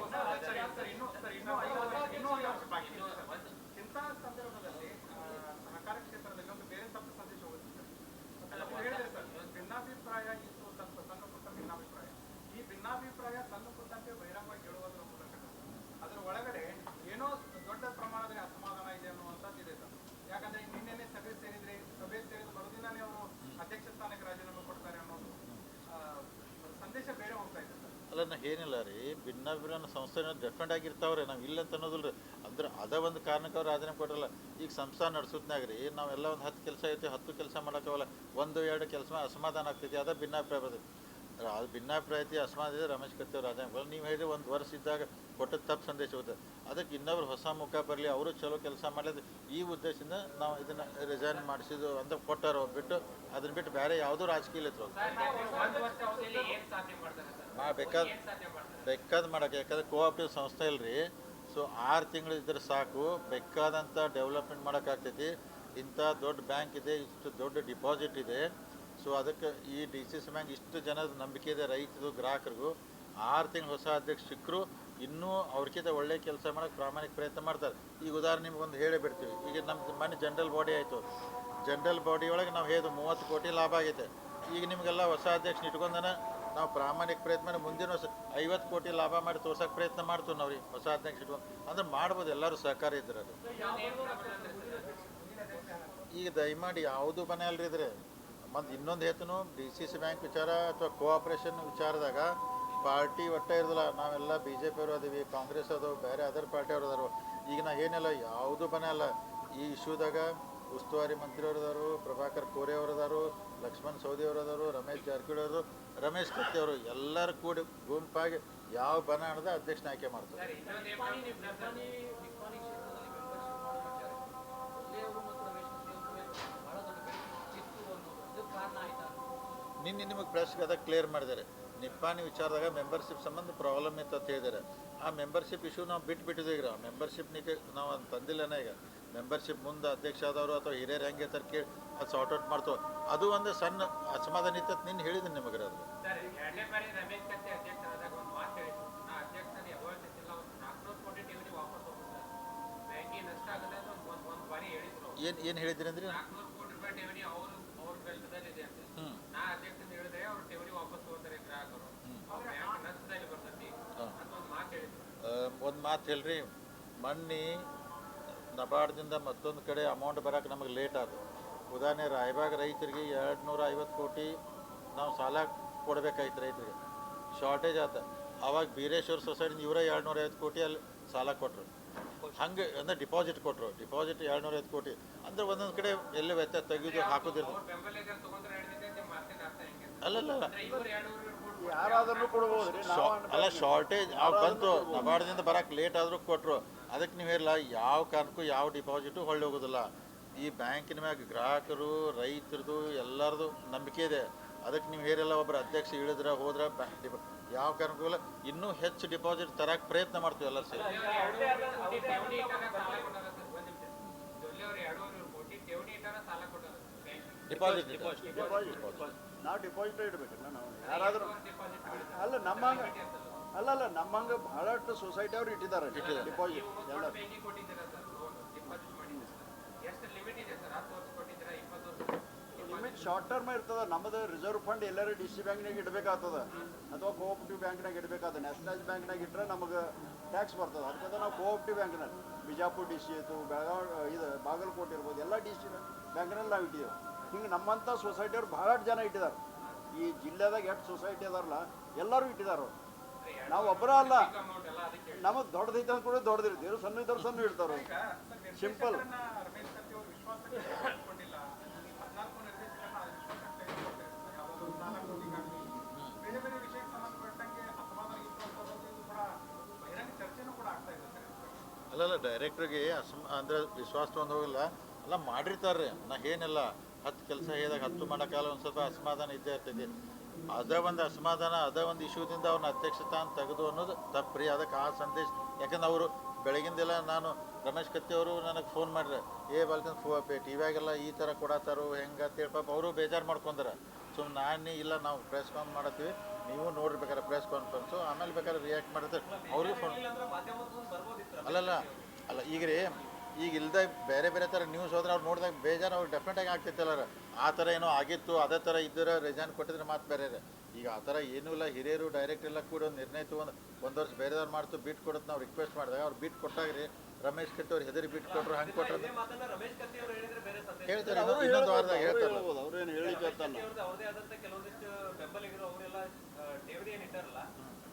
ಏನಿಲ್ಲ ರೀ ಭಿನ್ನಾಭಿಪ್ರಾಯ ಸಂಸ್ಥೆನ ಸಂಸ್ಥೆ ಡೆಫೆಂಡ್ ಆಗಿರ್ತಾವ್ರಿ ನಾವು ಇಲ್ಲ ಅಂತ ಅನ್ನೋದಿಲ್ಲ ಅಂದ್ರೆ ಅದ ಒಂದು ಕಾರಣಕ್ಕೆ ಅವ್ರು ರಾಜೀನಾಮೆ ಕೊಟ್ಟರಲ್ಲ ಈಗ ಸಂಸ್ಥಾನ ನಡೆಸೋದ್ನಾಗ ರೀ ನಾವೆಲ್ಲ ಒಂದು ಹತ್ತು ಕೆಲಸ ಐತಿ ಹತ್ತು ಕೆಲಸ ಮಾಡೋಕ್ಕಾಗಲ್ಲ. ಒಂದು ಎರಡು ಕೆಲಸ ಅಸಮಾಧಾನ ಆಗ್ತೈತಿ ಅದ ಭಿನ್ನಾಭಿಪ್ರಾಯ ಬರ್ತೈತಿ. ಅದು ಭಿನ್ನಾಭಿಪ್ರಾಯ ಐತಿ ಅಸಮಾಧಾನ ರಮೇಶ್ ಕತ್ತಿ ಅವ್ರು ರಾಜೀನಾಮೆ ನೀವು ಹೇಳಿ ಒಂದು ವರ್ಷ ಇದ್ದಾಗ ಕೊಟ್ಟದ್ದು ತಪ್ಪು ಸಂದೇಶ ಹೋಗುತ್ತೆ. ಅದಕ್ಕೆ ಇನ್ನೊಬ್ರು ಹೊಸ ಮುಖ ಬರಲಿ ಅವರು ಚಲೋ ಕೆಲಸ ಮಾಡಲಿ ಈ ಉದ್ದೇಶದಿಂದ ನಾವು ಇದನ್ನು ರಿಸೈನ್ ಮಾಡಿಸಿದ್ದು ಅಂತ ಕೊಟ್ಟಾರ ಬಿಟ್ಟು ಅದನ್ನ ಬಿಟ್ಟು ಬೇರೆ ಯಾವುದೂ ರಾಜಕೀಯ ಇತ್ತು ಬೇಕಾದ ಬೇಕಾದ ಮಾಡೋಕೆ ಯಾಕಂದ್ರೆ ಕೋಆಪರೇಟಿವ್ ಸಂಸ್ಥೆ ಇಲ್ರಿ. ಸೊ ಆರು ತಿಂಗಳು ಇದ್ರೆ ಸಾಕು. ಬೇಕಾದಂಥ ಡೆವಲಪ್ಮೆಂಟ್ ಮಾಡೋಕ್ಕಾಗ್ತೈತಿ. ಇಂಥ ದೊಡ್ಡ ಬ್ಯಾಂಕ್ ಇದೆ, ಇಷ್ಟು ದೊಡ್ಡ ಡಿಪಾಸಿಟ್ ಇದೆ. ಸೊ ಅದಕ್ಕೆ ಈ ಡಿ ಸಿ ಸಿ ಬ್ಯಾಂಕ್ ಇಷ್ಟು ಜನದ ನಂಬಿಕೆ ಇದೆ, ರೈತರು, ಗ್ರಾಹಕರಿಗೂ. ಆರು ತಿಂಗಳು ಹೊಸ ಅಧ್ಯಕ್ಷ ಸಿಕ್ಕರು, ಇನ್ನೂ ಅವ್ರಿಗಿಂತ ಒಳ್ಳೆ ಕೆಲಸ ಮಾಡೋಕ್ಕೆ ಪ್ರಾಮಾಣಿಕ ಪ್ರಯತ್ನ ಮಾಡ್ತಾರೆ. ಈಗ ಉದಾಹರಣೆ ನಿಮ್ಗೆ ಒಂದು ಹೇಳೇ ಬಿಡ್ತೀವಿ. ಈಗ ನಮ್ಮ ಮನೆ ಜನರಲ್ ಬಾಡಿ ಆಯಿತು. ಜನರಲ್ ಬಾಡಿ ಒಳಗೆ ನಾವು ಹೇಳಿದ್ವು ಮೂವತ್ತು ಕೋಟಿ ಲಾಭ ಆಗೈತೆ. ಈಗ ನಿಮಗೆಲ್ಲ ಹೊಸ ಅಧ್ಯಕ್ಷನ ಇಟ್ಕೊಂಡನ ನಾವು ಪ್ರಾಮಾಣಿಕ ಪ್ರಯತ್ನ ಮುಂದಿನ ವರ್ಷ ಐವತ್ತು ಕೋಟಿ ಲಾಭ ಮಾಡಿ ತೋರ್ಸೋಕೆ ಪ್ರಯತ್ನ ಮಾಡ್ತೀವಿ ನಾವು ರೀ, ಹೊಸ ಅಧ್ಯಕ್ಷ ಅಂದ್ರೆ ಮಾಡ್ಬೋದು, ಎಲ್ಲರೂ ಸಹಕಾರ ಇದ್ರೆ ಅದು. ಈಗ ದಯಮಾಡಿ ಯಾವುದು ಮನೆ ಅಲ್ರಿ ಇದ್ರೆ? ಮತ್ತು ಇನ್ನೊಂದು ಹೇಳ್ತೀನಿ, ಡಿ ಸಿ ಸಿ ಬ್ಯಾಂಕ್ ವಿಚಾರ ಅಥವಾ ಕೋಆಪ್ರೇಷನ್ ವಿಚಾರದಾಗ ಪಾರ್ಟಿ ಒಟ್ಟೆ ಇರೋದಿಲ್ಲ. ನಾವೆಲ್ಲ ಬಿ ಜೆ ಪಿಯವರು ಅದೀವಿ, ಕಾಂಗ್ರೆಸ್ ಅದು ಬೇರೆ ಅದರ್ ಪಾರ್ಟಿ ಅವ್ರು ಅದಾರು. ಈಗ ನಾ ಏನಿಲ್ಲ, ಯಾವುದು ಮನೆ ಅಲ್ಲ. ಈ ಇಶ್ಯೂದಾಗ ಉಸ್ತುವಾರಿ ಮಂತ್ರಿಯವರು ಅದಾರು, ಪ್ರಭಾಕರ್ ಕೋರೆ ಅವರು ಅದಾರು, ಲಕ್ಷ್ಮಣ್ ಸೌದಿ ಅವರು ಅದಾರು, ರಮೇಶ್ ಜಾರಕಿಹೊಳಿ ಅವರು ರಮೇಶ್ ಕತ್ತಿ ಅವರು ಎಲ್ಲರೂ ಕೂಡಿ ಗುಂಪಾಗಿ ಯಾವ ಬನ ಅಧ್ಯಕ್ಷನ ಆಯ್ಕೆ ಮಾಡ್ತಾರೆ. ನಿನ್ನೆ ನಿಮಗೆ ಪ್ರೆಸ್ ಅದ ಕ್ಲಿಯರ್ ಮಾಡಿದ್ದಾರೆ. ನಿಪ್ಪಾಣಿ ವಿಚಾರದಾಗ ಮೆಂಬರ್ಶಿಪ್ ಸಂಬಂಧ ಪ್ರಾಬ್ಲಮ್ ಇತ್ತು ಅಂತ ಹೇಳಿದ್ದಾರೆ. ಆ ಮೆಂಬರ್ಶಿಪ್ ಇಶ್ಯೂ ನಾವು ಬಿಟ್ಟು ಬಿಟ್ಟಿದ್ದೀವಿ ಈಗ. ಮೆಂಬರ್ಶಿಪ್ ನಿಕ್ಕೆ ನಾವು ಅದು ತಂದಿಲ್ಲನೇ ಈಗ. ಮೆಂಬರ್ಶಿಪ್ ಮುಂದೆ ಅಧ್ಯಕ್ಷ ಆದವರು ಅಥವಾ ಹಿರಿಯರು ಹೆಂಗೆ ಇರ್ತಾರೆ ಕೇಳಿ ಅದು ಸಾರ್ಟ್ ಔಟ್ ಮಾಡ್ತು ಅದು ಒಂದು ಸಣ್ಣ ಅಸಮಾಧಾನ ಇತ್ತು ನಿನ್ನ ಹೇಳಿದ್ದೀನಿ ನಿಮಗೆ ಅದು. ಏನು ಏನು ಹೇಳಿದ್ರಿ ಅಂದ್ರೆ? ಒಂದು ಮಾತು ಹೇಳ್ರಿ. ಮಣ್ಣಿ ನಬಾರ್ಡ್ದಿಂದ ಮತ್ತೊಂದು ಕಡೆ ಅಮೌಂಟ್ ಬರೋಕೆ ನಮಗೆ ಲೇಟ್ ಆಯ್ತು ಉದಾಹರಣೆ ರಾಯಬಾಗ್ ರೈತರಿಗೆ ಎರಡು ನೂರ ಐವತ್ತು ಕೋಟಿ ನಾವು ಸಾಲ ಕೊಡ್ಬೇಕಾಯ್ತು ರೈತರಿಗೆ. ಶಾರ್ಟೇಜ್ ಆತ. ಅವಾಗ ಬೀರೇಶ್ವರ ಸೊಸೈಟಿಯಿಂದ ಇವರೇ ಎರಡು ನೂರ ಐವತ್ತು ಕೋಟಿ ಅಲ್ಲಿ ಸಾಲ ಕೊಟ್ಟರು ಹಂಗೆ ಅಂದರೆ ಡಿಪಾಸಿಟ್ ಕೊಟ್ಟರು ಡಿಪಾಸಿಟ್ ಎರಡು ನೂರ ಐವತ್ತು ಕೋಟಿ. ಅಂದರೆ ಒಂದೊಂದು ಕಡೆ ಎಲ್ಲ ವ್ಯತ್ಯಾಸ ತೆಗೆದು ಹಾಕೋದಿಲ್ಲ. ಅಲ್ಲಲ್ಲ. ಅಲ್ಲ ಶಾರ್ಟೇಜ್ ಅವ್ರು ಬಂತು. ನಬಾರ್ಡ್ದಿಂದ ಬರಕ್ಕೆ ಲೇಟ್ ಆದರೂ ಕೊಟ್ಟರು ಅದಕ್ಕೆ ನೀವು ಹೇಳಿಲ್ಲ ಯಾವ ಕಾರಣಕ್ಕೂ ಯಾವ ಡಿಪಾಸಿಟು ಹೊಳ್ಳಿ ಹೋಗೋದಿಲ್ಲ. ಈ ಬ್ಯಾಂಕಿನ ಮ್ಯಾಗ ಗ್ರಾಹಕರು ರೈತರದು ಎಲ್ಲರದು ನಂಬಿಕೆ ಇದೆ. ಅದಕ್ಕೆ ನೀವು ಹೇರೆಲ್ಲ ಒಬ್ಬರು ಅಧ್ಯಕ್ಷ ಇಳಿದ್ರೆ ಹೋದ್ರೆ ಬ್ಯಾಂಕ್ ಯಾವ ಕಾರಣಕ್ಕೂ ಇಲ್ಲ. ಇನ್ನೂ ಹೆಚ್ಚು ಡಿಪಾಸಿಟ್ ತರಕ್ಕೆ ಪ್ರಯತ್ನ ಮಾಡ್ತೀವಿ ಎಲ್ಲರೂ ಸೇರಿ. ಡಿಪಾಸಿಟ್ ಡಿಪಾಸಿಟ್ ನಾವು ಡಿಪಾಸಿಟ್ ಇಡಬೇಕಲ್ಲ ನಾವು. ಯಾರಾದರೂ ಅಲ್ಲ ನಮ್ಮ ಅಲ್ಲ ಅಲ್ಲ ನಮ್ಮಂಗೆ ಬಹಳಷ್ಟು ಸೊಸೈಟಿ ಅವ್ರು ಇಟ್ಟಿದ್ದಾರೆ. ಡಿಪಾಸಿಟ್ ಎಲ್ಲ ಶಾರ್ಟ್ ಟರ್ಮ್ ಇರ್ತದ ನಮ್ದು ರಿಸರ್ವ್ ಫಂಡ್ ಎಲ್ಲರೂ ಡಿ ಸಿ ಬ್ಯಾಂಕ್ನಾಗ ಇಡಬೇಕಾಗ್ತದ. ಅಥವಾ ಕೋಆಪರೇಟಿವ್ ಬ್ಯಾಂಕ್ನಾಗ ಇಡಬೇಕಾದ ನ್ಯಾಷನಲೈಸ್ ಬ್ಯಾಂಕ್ನಾಗ ಇಟ್ಟರೆ ನಮಗೆ ಟ್ಯಾಕ್ಸ್ ಬರ್ತದೆ. ಅದಕ್ಕೆ ನಾವು ಕೋಆಪರೇಟಿವ್ ಬ್ಯಾಂಕ್ನಲ್ಲಿ. ಬಿಜಾಪುರ್ ಡಿ ಸಿ ಆಯಿತು ಬೆಳಗಾವಿ ಇದು ಬಾಗಲಕೋಟೆ ಇರ್ಬೋದು ಎಲ್ಲ ಡಿ ಸಿ ಬ್ಯಾಂಕ್ನಲ್ಲಿ ನಾವು ಇಟ್ಟಿದ್ದೇವೆ ಹಿಂಗೆ ನಮ್ಮಂಥ ಸೊಸೈಟಿಯವ್ರು ಭಾಳಷ್ಟು ಜನ ಇಟ್ಟಿದ್ದಾರೆ ಈ ಜಿಲ್ಲೆದಾಗ ಎಷ್ಟು ಸೊಸೈಟಿ ಅದಾರಲ್ಲ ಎಲ್ಲರೂ ಇಟ್ಟಿದ್ದಾರೆ ನಾವು ಒಬ್ಬರ ಅಲ್ಲ. ನಮಗೆ ದೊಡ್ಡದೈತೆ ಅಂತ ಕೂಡ ದೊಡ್ಡದಿರ್ತೀವಿ ಸಣ್ಣ ಇದ್ದವ್ರು ಸಣ್ಣ ಇಡ್ತಾರೆ ಈಗ ಅಲ್ಲ ಡೈರೆಕ್ಟ್ರಿಗೆ ಅಸಮ ಅಂದ್ರೆ ವಿಶ್ವಾಸ ತೊಗೊಂಡು ಹೋಗಿಲ್ಲ. ಎಲ್ಲ ಮಾಡಿರ್ತಾರೆ. ನಾ ಏನಿಲ್ಲ. ಹತ್ತು ಕೆಲಸ ಹೇಳಿದಾಗ ಹತ್ತು ಮಾಡೋಕ್ಕಾಗಲ್ಲ, ಒಂದು ಸ್ವಲ್ಪ ಅಸಮಾಧಾನ ಇದ್ದೇ ಇರ್ತೈತಿ. ಅದೇ ಒಂದು ಅಸಮಾಧಾನ, ಅದೇ ಒಂದು ಇಶ್ಯೂದಿಂದ ಅವ್ರನ್ನ ಅಧ್ಯಕ್ಷ ತಾನು ತೆಗೆದು ಅನ್ನೋದು ತಪ್ಪ್ರಿ. ಅದಕ್ಕೆ ಆ ಸಂದೇಶ ಯಾಕಂದ್ರೆ ಅವರು ಬೆಳಗಿಂದೆಲ್ಲ ನಾನು ರಮೇಶ್ ಕತ್ತಿ ಅವರು ನನಗೆ ಫೋನ್ ಮಾಡಿದ್ರೆ, ಏ ಬಾಲ್ಕನ್ ಫೋ ಟಿ ವ್ಯಾಗೆಲ್ಲ ಈ ಥರ ಕೊಡತ್ತಾರೋ ಹೆಂಗೆ ಅಂತೇಳಿ ಪಾಪ ಅವರು ಬೇಜಾರು ಮಾಡ್ಕೊಂಡ್ರ. ಸುಮ್ಮನೆ ನಾನೇ ಇಲ್ಲ, ನಾವು ಪ್ರೆಸ್ ಕಾನ್ಫರೆನ್ಸ್ ಮಾಡತ್ತೀವಿ. ನೀವು ನೋಡ್ರಿ ಬೇಕಾದ್ರೆ ಪ್ರೆಸ್ ಕಾನ್ಫರೆನ್ಸು ಆಮೇಲೆ ಬೇಕಾದ್ರೆ ರಿಯಾಕ್ಟ್ ಮಾಡಿದ್ರೆ ಅವ್ರಿಗೆ ಫೋನ್ ಅಲ್ಲಲ್ಲ, ಅಲ್ಲ, ಈಗ ರೀ, ಈಗ ಇಲ್ಲದೆ ಬೇರೆ ಬೇರೆ ಥರ ನ್ಯೂಸ್ ಹೋದ್ರೆ ಅವ್ರು ನೋಡಿದಾಗ ಬೇಜಾರು ಅವ್ರು ಡೆಫಿನೆಟಾಗಿ ಆಗ್ತಿತ್ತಲ್ಲ ಆ ಥರ ಏನೋ ಆಗಿತ್ತು, ಅದೇ ಥರ ಇದ್ದರೆ ರಿಸೈನ್ ಕೊಟ್ಟಿದ್ರೆ ಮಾತು ಬೇರೆ ರೀ. ಈಗ ಆ ಥರ ಏನೂ ಇಲ್ಲ. ಹಿರಿಯರು ಡೈರೆಕ್ಟ್ ಎಲ್ಲ ಕೂಡ ಒಂದು ನಿರ್ಣಯ ತೊಗೊಂಡು ಒಂದು ವರ್ಷ ಬೇರೆದವ್ರು ಮಾಡ್ತು ಬಿಟ್ ಕೊಡುತ್ತೆ ನಾವು ರಿಕ್ವೆಸ್ಟ್ ಮಾಡಿದಾಗ ಅವ್ರು ಬಿಟ್ ಕೊಟ್ಟಾಗ ರೀ ರಮೇಶ್ ಕಟ್ಟಿ ಅವ್ರು ಹೆದರಿ ಬಿಟ್ ಕೊಟ್ಟರು ಹಂಗೆ ಕೊಟ್ಟರು ಅಂತ ಮಾತನ್ನ ರಮೇಶ್ ಕತ್ತಿ ಅವರು ಹೇಳಿದ್ರೆ ಬೇರೆ ಸಂದೇಶ ಹೇಳ್ತಾರೆ ಅವರು ಇನ್ನೊಂದು- ಇನ್ನೊಂದು ವಾರದಾಗ ಹೇಳ್ತಾರೆ ಅವ್ರೇನು ಹೇಳಿಕೆ ಅಂತಲ್ಲ ಆದಂತ ಕೆಲವೊಂದಿಷ್ಟು ಬೆಂಬಲಿಗರು ಅವರೆಲ್ಲ ಠೇವಣಿ ಏನ್ ಇಟ್ಟಾರಲ್ಲ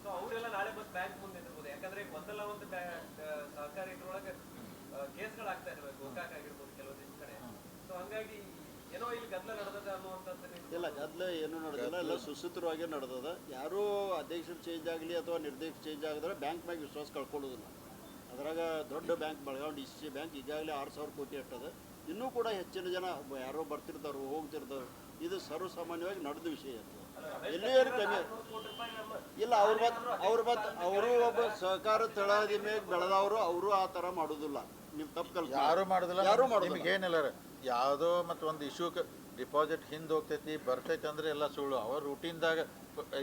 ಸೊ ಅವರೆಲ್ಲ ನಾಳೆ ಬಂದು ಬ್ಯಾಂಕ್ ಮುಂದೆ ನಿಂತಿರ್ಬೋದು ಯಾಕಂದ್ರೆ ಒಂದಲ್ಲ ಒಂದು ಬ್ಯಾ- ಆ, ಸಹಕಾರಿ ಇದ್ರೊಳಗೆ ಕೇಸ್ಗಳಾಗ್ತಾ ಇರ್ಬೇಕು ಗೋಕಾಕ್ ಆಗಿರ್ಬೋದು ಕೆಲವೊಂದಿಷ್ಟು ಕಡೆ. ಸೊ ಹಂಗಾಗಿ ಇಲ್ಲಿ ಗದ್ದಲ ಏನು ನಡೆದಿಲ್ಲ ಎಲ್ಲ ಸುಸೂತ್ರವಾಗಿ ನಡೆದದ. ಯಾರೂ ಅಧ್ಯಕ್ಷರು ಚೇಂಜ್ ಆಗಲಿ ಅಥವಾ ನಿರ್ದೇಶಕ ಚೇಂಜ್ ಆಗಿದ್ರೆ ಬ್ಯಾಂಕ್ ಮ್ಯಾಗ ವಿಶ್ವಾಸ ಕಳ್ಕೊಳ್ಳೋದಿಲ್ಲ. ಅದ್ರಾಗ ದೊಡ್ಡ bank Belagavi D C bank ಈಗಾಗಲೇ ಆರು ಸಾವಿರ ಕೋಟಿ ಅಷ್ಟದ ಇನ್ನೂ ಕೂಡ ಹೆಚ್ಚಿನ ಜನ ಯಾರೋ ಬರ್ತಿರ್ತಾರೋ ಹೋಗ್ತಿರ್ತಾರೋ ಇದು ಸರ್ವಸಾಮಾನ್ಯವಾಗಿ ನಡೆದ ವಿಷಯ ಅದು. ಎಲ್ಲಿ ಏನು ಕಮ್ಮಿ ಇಲ್ಲ ಅವ್ರ ಮತ್ ಅವ್ರ ಮತ್ ಅವರು ಒಬ್ಬ ಸಹಕಾರ ತಳಹದಿ ಮೇಲೆ ಬೆಳೆದವರು ಅವರು ಆ ಥರ ಮಾಡೋದಿಲ್ಲ. ನೀವು ತಪ್ಪು ಕಲ್ಪನೆ ಯಾರು ಮಾಡೋದಿಲ್ಲ ಯಾರು ಮಾಡೋದಿಲ್ಲ. ಏನಿಲ್ಲ ರೀ. ಯಾವುದೋ ಮತ್ತು ಒಂದು ಇಶ್ಯೂ ಡಿಪಾಸಿಟ್ ಹಿಂದೆ ಹೋಗ್ತೈತಿ, ಬರ್ತೈತೆ ಅಂದ್ರೆ ಎಲ್ಲ ಸುಳ್ಳು. ಅವ್ರ ರೂಟೀನ್ದಾಗ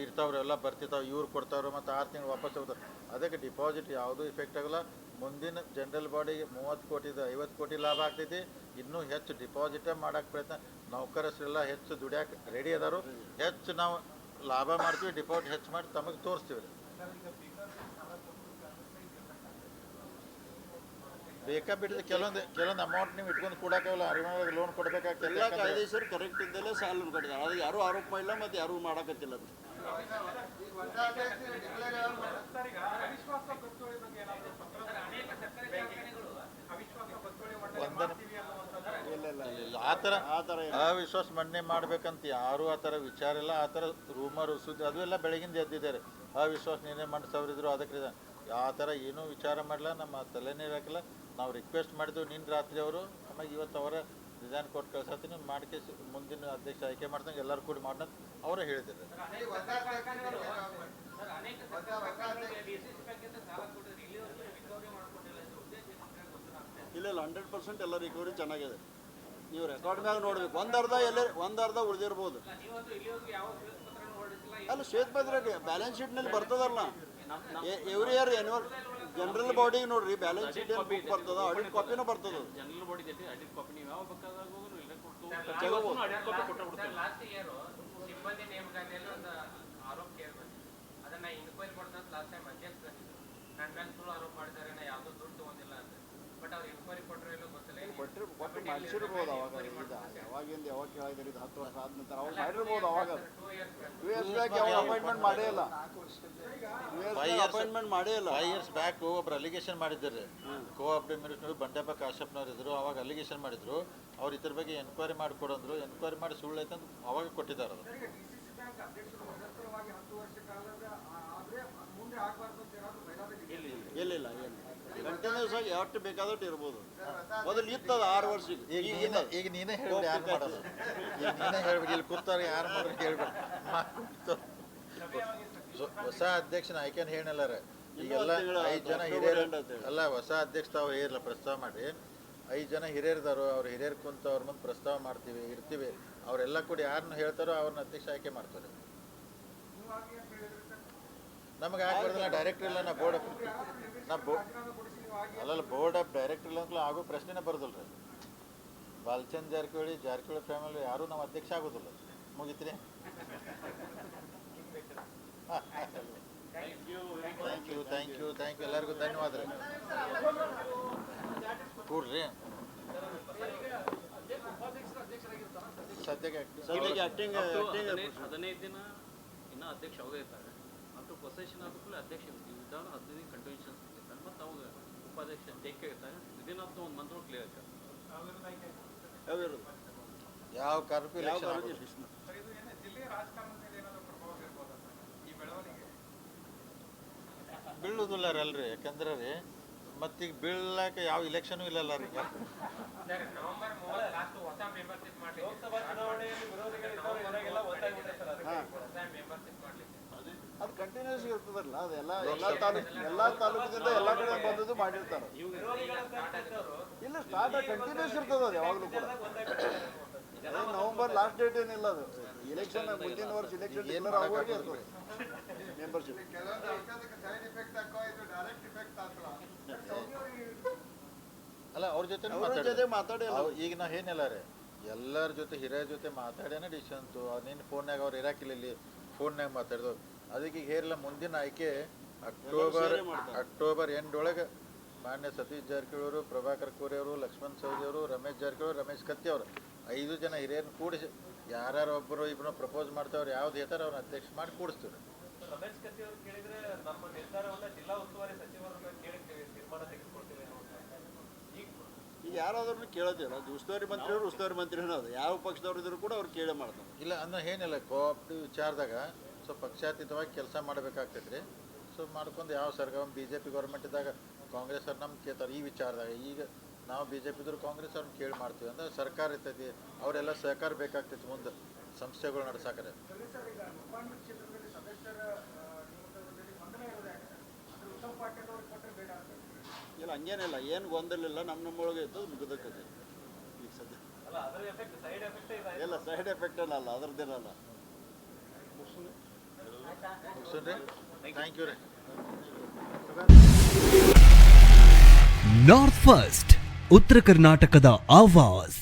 ಇರ್ತಾವ್ರೆ, ಎಲ್ಲ ಬರ್ತಿರ್ತಾವೆ, ಇವ್ರು ಕೊಡ್ತಾವ್ರು ಮತ್ತು ಆರು ತಿಂಗಳು ವಾಪಸ್ ಹೋಗ್ತಾರೆ. ಅದಕ್ಕೆ ಡಿಪಾಸಿಟ್ ಯಾವುದೂ ಇಫೆಕ್ಟ್ ಆಗಲ್ಲ. ಮುಂದಿನ ಜನರಲ್ ಬಾಡಿಗೆ ಮೂವತ್ತು ಕೋಟಿದ ಐವತ್ತು ಕೋಟಿ ಲಾಭ ಆಗ್ತೈತಿ. ಇನ್ನೂ ಹೆಚ್ಚು ಡಿಪಾಸಿಟೇ ಮಾಡೋಕ್ಕೆ ಪ್ರಯತ್ನ. ನೌಕರಸ್ರೆಲ್ಲ ಹೆಚ್ಚು ದುಡಿಯೋಕೆ ರೆಡಿ ಅದಾರು. ಹೆಚ್ಚು ನಾವು ಲಾಭ ಮಾಡ್ತೀವಿ ಡಿಪಾಸಿಟ್ ಹೆಚ್ಚು ಮಾಡಿ ತಮಗೆ ತೋರಿಸ್ತೀವಿ ರೀ ಬೇಕಾ ಬಿಡದೆ ಕೆಲವೊಂದು ಕೆಲವೊಂದು ಅಮೌಂಟ್ ನೀವು ಇಟ್ಕೊಂಡು ಕೊಡೋಕ್ಕಾಗಲ್ಲ ಅರಿವಾಗ ಲೋನ್ ಕೊಡಬೇಕಾಗ್ತದೆ ಎಲ್ಲ ಕಾಯ್ದೆಸರು ಕರೆಕ್ಟ್ ಇದ್ದಲ್ಲೇ ಸಾಲ ಕಟ್ಟಿದ್ದಾರೆ ಅದು ಯಾರೂ ಆರೋಪ ಇಲ್ಲ ಮತ್ತು ಯಾರೂ ಮಾಡಕತ್ತಿಲ್ಲ ಅದು. ಆ ಥರ ಆ ಥರ. ಅವಿಶ್ವಾಸ ಮಂಡನೆ ಮಾಡ್ಬೇಕಂತ ಯಾರು ಆ ಥರ ವಿಚಾರ ಇಲ್ಲ ಆ ಥರ ರೂಮರ್ ಸುದ್ದಿ ಅದು ಎಲ್ಲ ಬೆಳಗಿಂದ ಎದ್ದಿದ್ದಾರೆ ಅವಿಶ್ವಾಸ ನಿರ್ಣಯ ಮಂಡಿಸೋರಿದ್ರು ಅದಕ್ಕೆ. ಆ ಥರ ಏನೂ ವಿಚಾರ ಮಾಡಲ್ಲ ನಮ್ಮ ತಲೆನೇ ಹಾಕಿಲ್ಲ ನಾವು ರಿಕ್ವೆಸ್ಟ್ ಮಾಡಿದ್ವಿ ನಿನ್ನ ರಾತ್ರಿ ಅವರು ಆಮೇಲೆ ಇವತ್ತು ಅವರ ರಿಸೈನ್ ಕೊಟ್ಟು ಕಳ್ಸತ್ತೀನಿ ಮಾಡಿಕೆ ಮುಂದಿನ ಅಧ್ಯಕ್ಷ ಆಯ್ಕೆ ಮಾಡ್ದಂಗೆ ಎಲ್ಲರೂ ಕೂಡಿ ಮಾಡೋಣ ಅವರೇ ಹೇಳಿದ್ರು ಇಲ್ಲ. ಇಲ್ಲ ಹಂಡ್ರೆಡ್ ಪರ್ಸೆಂಟ್ ಎಲ್ಲ ರಿಕವರಿ ಚೆನ್ನಾಗಿದೆ. ನೀವು ರೆಕಾರ್ಡ್ ಮ್ಯಾಗ ನೋಡ್ಬೇಕು. ಒಂದರ್ಧ ಅರ್ಧ ಎಲ್ಲ ಒಂದರ್ಧ ಅರ್ಧ ಉಳಿದಿರ್ಬೋದು. ಅಲ್ಲ ಶ್ವೇತಪತ್ರ ಬ್ಯಾಲೆನ್ಸ್ ಶೀಟ್ನಲ್ಲಿ ಬರ್ತದಲ್ಲ. Every year annual general body ನೋಡ್ರಿ ಬ್ಯಾಲೆನ್ಸ್ ಶೀಟ್ ಏನು ಬುಕ್ ಬರ್ತದ ಆಡಿಟ್ ಕಾಪಿನೂ ಬರ್ತದ. ಜನರಲ್ ಬಾಡಿ ಜೊತೆ ಆಡಿಟ್ ಕಾಪಿ ನೀವು ಯಾವ ಬೇಕಾದಾಗ ಹೋದ್ರು ಇಲ್ಲ ಕೊಟ್ಟು ತಗೋಬೋದು. ಆಡಿಟ್ ಕಾಪಿ ಕೊಟ್ಟು ಬಿಡ್ತೇವೆ ಲಾಸ್ಟ್ ಇಯರ್ ಸಿಬ್ಬಂದಿ ನೇಮಕಾತಿಯಲ್ಲಿ ಒಂದು ಆರೋಪ ಕೇಳಿ ಬಂದಿದೆ ಅದನ್ನ ಇನ್ಕ್ವೈರಿ ಮಾಡ್ತಾ ಲಾಸ್ಟ್ ಟೈಮ್ ಅಧ್ಯಕ್ಷ ಬಂದಿದ್ರು ನನ್ನ ಮೇಲೆ ಸುಳ್ಳು ಆರೋಪ ಮಾಡಿದ್ದಾರೆ ನಾ ಯಾವುದೋ ದುಡ್ಡು ತಗೊಂಡಿಲ್ಲ ಅಂತ ಬಟ್ ಅವ್ರು ಇನ್ಕ್ವೈರಿ ಕೊಟ್ಟರು ಕೊಟ್ಟು ಮಾಡಿಸಿರ್ಬೋದು ಅವಾಗ ಇದು. ಯಾವಾಗಿಂದ ಯಾವಾಗ ಕೇಳಿದ್ರೆ ಇದು ಹತ್ತು ವರ್ಷ ಆದ ನಂತರ ಅವಾಗ ಮಾಡಿರ್ಬೋದು ಅವಾಗ. ಟೂ ಇಯರ್ಸ್ ಬ್ಯಾಕ್ ಯಾವಾಗ ಅಪಾಯಿಂಟ್ಮೆಂಟ್ ಮಾಡೇ ಇಲ್ಲ. ಟೂ ಇಯರ್ಸ್ ಅಪಾಯಿಂಟ್ಮೆಂಟ್ ಮಾಡೇ ಇಲ್ಲ. ಫೈವ್ ಇಯರ್ಸ್ ಬ್ಯಾಕ್ ಒಬ್ರು ಅಲಿಗೇಷನ್ ಮಾಡಿದ್ದಾರೆ. ಕೋಆಪ್ಟಿವ್ ಮಿನಿಸ್ಟರ್ ಬಂಡೆಪ್ಪ ಕಾಶ್ಯಪ್ನವ್ರು ಇದ್ರು ಅವಾಗ ಅಲಿಗೇಷನ್ ಮಾಡಿದ್ರು. ಅವ್ರು ಇದ್ರ ಬಗ್ಗೆ ಎನ್ಕ್ವೈರಿ ಮಾಡಿಕೊಡಂದ್ರು. ಎನ್ಕ್ವೈರಿ ಮಾಡಿ ಸುಳ್ಳು ಐತೆ ಅಂತ ಅವಾಗ ಕೊಟ್ಟಿದ್ದಾರೆ ಅದು. ಇಲ್ಲ ಇಲ್ಲ ಇಲ್ಲ. ಕಂಟಿನ್ಯೂಸ್ ಆಗಿ ಎಷ್ಟು ಬೇಕಾದಷ್ಟು ಇರ್ಬೋದು. ಮೊದಲು ಇತ್ತದ ಆರು ವರ್ಷಕ್ಕೆ. ಈಗ ಈಗ ನೀನೇ ಈಗ ನೀನೇ ಹೇಳ್ಬಿಡಿ ಯಾರು ಮಾಡೋದು. ಈಗ ನೀನೇ ಹೇಳ್ಬಿಡಿ ಇಲ್ಲಿ ಕೂತಾರ ಯಾರು ಮಾಡೋದು ಹೇಳ್ಬಿಡಿ ಸೊ ಹೊಸ ಅಧ್ಯಕ್ಷನ ಆಯ್ಕೆನ ಹೇಳಲ್ಲಾರ ಈಗೆಲ್ಲ ಐದು ಜನ ಹಿರಿಯರು. ಅಲ್ಲ ಹೊಸ ಅಧ್ಯಕ್ಷ ತಾವು ಹೇಳಿರಲ್ಲ ಪ್ರಸ್ತಾವ ಮಾಡಿ. ಐದು ಜನ ಹಿರಿಯರ್ದಾರು ಅವ್ರು ಹಿರಿಯರ್ ಕುಂತ ಅವ್ರ ಮುಂದೆ ಪ್ರಸ್ತಾವ ಮಾಡ್ತೀವಿ ಇರ್ತೀವಿ. ಅವರೆಲ್ಲ ಕೂಡ ಯಾರನ್ನ ಹೇಳ್ತಾರೋ ಅವ್ರನ್ನ ಅಧ್ಯಕ್ಷ ಆಯ್ಕೆ ಮಾಡ್ತಾರೆ ನೀವು ಹಾಗೆ ಅಂತ ಹೇಳಿದ್ರೆ ಸರ್ ನಮಗೆ ನಾ ಡೈರೆಕ್ಟರ್ ಇಲ್ಲ ನಾ ಬೋರ್ಡ್ ನಾ ಬೋ ಅಲ್ಲಲ್ಲ ಬೋರ್ಡ್ ಆಫ್ ಡೈರೆಕ್ಟರ್ ಇಲ್ಲ ಅಂತಲೂ ಆಗೋ ಪ್ರಶ್ನೆನೇ ಬರೋದಿಲ್ಲ ರೀ ಬಾಲ್ಚಂದ್ ಜಾರಕಿಹೊಳಿ ಜಾರಕಿಹೊಳಿ ಫ್ಯಾಮಿಲಿ ಯಾರೂ ನಾವು ಅಧ್ಯಕ್ಷ ಆಗೋದಿಲ್ಲ. ಮುಗಿತ್ರಿ? Thank you thank you thank you ಎಲ್ಲರಿಗೂ ಧನ್ಯವಾದ ರೀ ಕೂಡ್ರಿ. ಸದ್ಯಕ್ಕೆ ಸದ್ಯಕ್ಕೆ ಹದಿನೈದು ದಿನ ಇನ್ನೂ ಅಧ್ಯಕ್ಷ ಇರ್ತಾರೆ. ಮತ್ತು ಪೊಸೆಷನ್ ಆದ ಕೂಡಲೇ ಅಧ್ಯಕ್ಷ ವಿಧಾನ ಹದಿನೈದು ಕಂಟಿನ್ಯೂಷನ್ಸ್ ಮತ್ತು ಅವಾಗ ಉಪಾಧ್ಯಕ್ಷ ಟೇಕ್ ಇರ್ತಾರೆ. ವಿದಿನ್ ಆಫ್ ಒಂದು ಮಂತ್ ಕ್ಲಿಯರ್ ಆಗ್ತದೆ ಯಾವ ಕಾರ್ಪು ಸರ್ ಸರ್? ಬೀಳುವುದಿಲ್ಲ ರೀ ಅಲ್ರಿ ಯಾಕಂದ್ರೆ ರೀ ಮತ್ತೀಗ ಬೀಳಕ್ಕೆ ಯಾವ ಇಲೆಕ್ಷನ್ ಇಲ್ಲಲ್ಲ ರೀ ಚುನಾವಣೆಯಲ್ಲಿ ಮೆಂಬರ್ಶಿಪ್ ಲೋಕಸಭಾ ಚುನಾವಣೆಯಲ್ಲಿ ಹೊಸ ಮೆಂಬರ್ಶಿಪ್ ಮಾಡ್ಲಿಕ್ಕೆ ಅದು ಕಂಟಿನ್ಯೂಸ್ ಇರ್ತದಲ್ಲ ಅದೆಲ್ಲ ಎಲ್ಲ ತಾಲೂಕು ಎಲ್ಲ ತಾಲೂಕಿನಿಂದ ಎಲ್ಲ ಕಡೆ ಬಂದದ್ದು ಮಾಡಿರ್ತಾರೆ. ಇಲ್ಲ ಸ್ಟಾರ್ಟ್ ಕಂಟಿನ್ಯೂಸ್ ಇರ್ತದ ಅದು ಯಾವಾಗಲೂ ಕೂಡ. ನವೆಂಬರ್ ಲಾಸ್ಟ್ ಡೇಟ್ ಏನಿಲ್ಲ ಅದು. ಇಲೆಕ್ಷನ್ ಮುಂದಿನ ವರ್ಷ ಇಲೆಕ್ಷನ್ ಏನಾರ ಆಗುವಾಗ ಇರ್ತದೆ. ಮೆಂಬರ್ಶಿಪ್ ಅಲ್ಲ ಅವ್ರ ಜೊತೆ ಮಾತಾಡಿ. ಈಗ ನಾ ಏನಿಲ್ಲ ರೀ? ಎಲ್ಲರ ಜೊತೆ ಹಿರಿಯರ ಜೊತೆ ಮಾತಾಡ್ಯಾನ ಡಿಸಿಷನ್ ನಿನ್ನ ಫೋನ್ನಾಗ ಅವ್ರು ಇರಾಕಿಲ್ಲ ಇಲ್ಲಿ. ಫೋನ್ನಾಗ ಮಾತಾಡಿದ್ರು ಅದಕ್ಕೆ ಈಗ ಹೇರಿಲ್ಲ ಮುಂದಿನ ಆಯ್ಕೆ ಅಕ್ಟೋಬರ್ ಅಕ್ಟೋಬರ್ ಎಂಡ್ ಒಳಗೆ ಮಾನ್ಯ ಸತೀಶ್ ಜಾರಕಿಹೊಳಿ ಅವರು ಪ್ರಭಾಕರ್ ಕೋರಿ ಅವರು ಲಕ್ಷ್ಮಣ್ ಸವದಿ ಅವರು ರಮೇಶ್ ಜಾರಕಿಹೊಳಿ ರಮೇಶ್ ಕತ್ತಿ ಅವರು ಐದು ಜನ ಹಿರಿಯರನ್ನು ಕೂಡಿಸಿ ಯಾರ್ಯಾರು ಒಬ್ಬರು ಇಬ್ಬರು ಪ್ರಪೋಸ್ ಮಾಡ್ತಾವ್ರು ಯಾವ್ದು ಹೇಳ್ತಾರೆ ಅವ್ರನ್ನ ಅಧ್ಯಕ್ಷ ಮಾಡಿ ಕೂಡಿಸ್ತೀವಿ ರಮೇಶ್ ಕತ್ತಿ ಅವರು ಕೇಳಿದ್ರೆ ನಮ್ಮ ನಿರ್ಧಾರವನ್ನ ಜಿಲ್ಲಾ ಉಸ್ತುವಾರಿ ಸಚಿವರನ್ನ ಕೇಳಿರ್ತೀವಿ ತೀರ್ಮಾನ ತೆಗೆದುಕೊಳ್ತೀವಿ ಈಗ ಈಗ ಯಾರಾದ್ರೂ ಕೇಳೋದಿಲ್ಲ. ಅದು ಉಸ್ತುವಾರಿ ಮಂತ್ರಿಯವರು ಉಸ್ತುವಾರಿ ಮಂತ್ರಿ ಅನ್ನೋದು ಯಾವ ಪಕ್ಷದವ್ರು ಇದ್ರು ಕೂಡ ಅವ್ರು ಕೇಳೇ ಮಾಡ್ತಾರೆ. ಇಲ್ಲ ಅನ್ನೋ ಏನಿಲ್ಲ ಕೋಆಪ್ಟಿವ್ ವಿಚಾರದಾಗ ಸೊ ಪಕ್ಷಾತೀತವಾಗಿ ಕೆಲಸ ಮಾಡಬೇಕಾಗ್ತೈತೆ ರೀ ಸೊ ಮಾಡ್ಕೊಂಡು ಯಾವ ಸರ್ಕಾರ ಬಿ ಜೆ ಪಿ ಗೌರ್ಮೆಂಟ್ ಇದ್ದಾಗ ಕಾಂಗ್ರೆಸ್ ಅವ್ರು ನಮ್ಗೆ ಕೇಳ್ತಾರೆ ಈ ವಿಚಾರದಾಗ. ಈಗ ನಾವು ಬಿ ಜೆ ಪಿ ಇದ್ರು ಕಾಂಗ್ರೆಸ್ ಅವ್ರನ್ನ ಕೇಳಿ ಮಾಡ್ತೀವಿ ಅಂದ್ರೆ ಸರ್ಕಾರ ಇರ್ತೈತಿ ಅವರೆಲ್ಲ ಸಹಕಾರ ಬೇಕಾಗ್ತೈತಿ ಮುಂದೆ ಸಂಸ್ಥೆಗಳು ನಡ್ಸಾಕರೆ. ಇಲ್ಲ ಹಂಗೇನಿಲ್ಲ ಏನು ಗೊಂದಲಿಲ್ಲ ನಮ್ಮ ನಮ್ಮೊಳಗೆ ಇದ್ದು ಮುಗಿದಕ್ಕದೆ ಈಗ ಸದ್ಯ. ಅಲ್ಲ ಅದರ ಎಫೆಕ್ಟ್ ಸೈಡ್ ಎಫೆಕ್ಟ್ ಇದೆ ಇಲ್ಲ ಸೈಡ್ ಎಫೆಕ್ಟ್ ಏನಲ್ಲ ಅದ್ರದ್ದೇನಲ್ಲ ಮುಗಿಸ್ರಿ ಥ್ಯಾಂಕ್ ಯು ರೀ ನಾರ್ತ್ ಫಸ್ಟ್ ಉತ್ತರ ಕರ್ನಾಟಕದ ಆವಾಸ್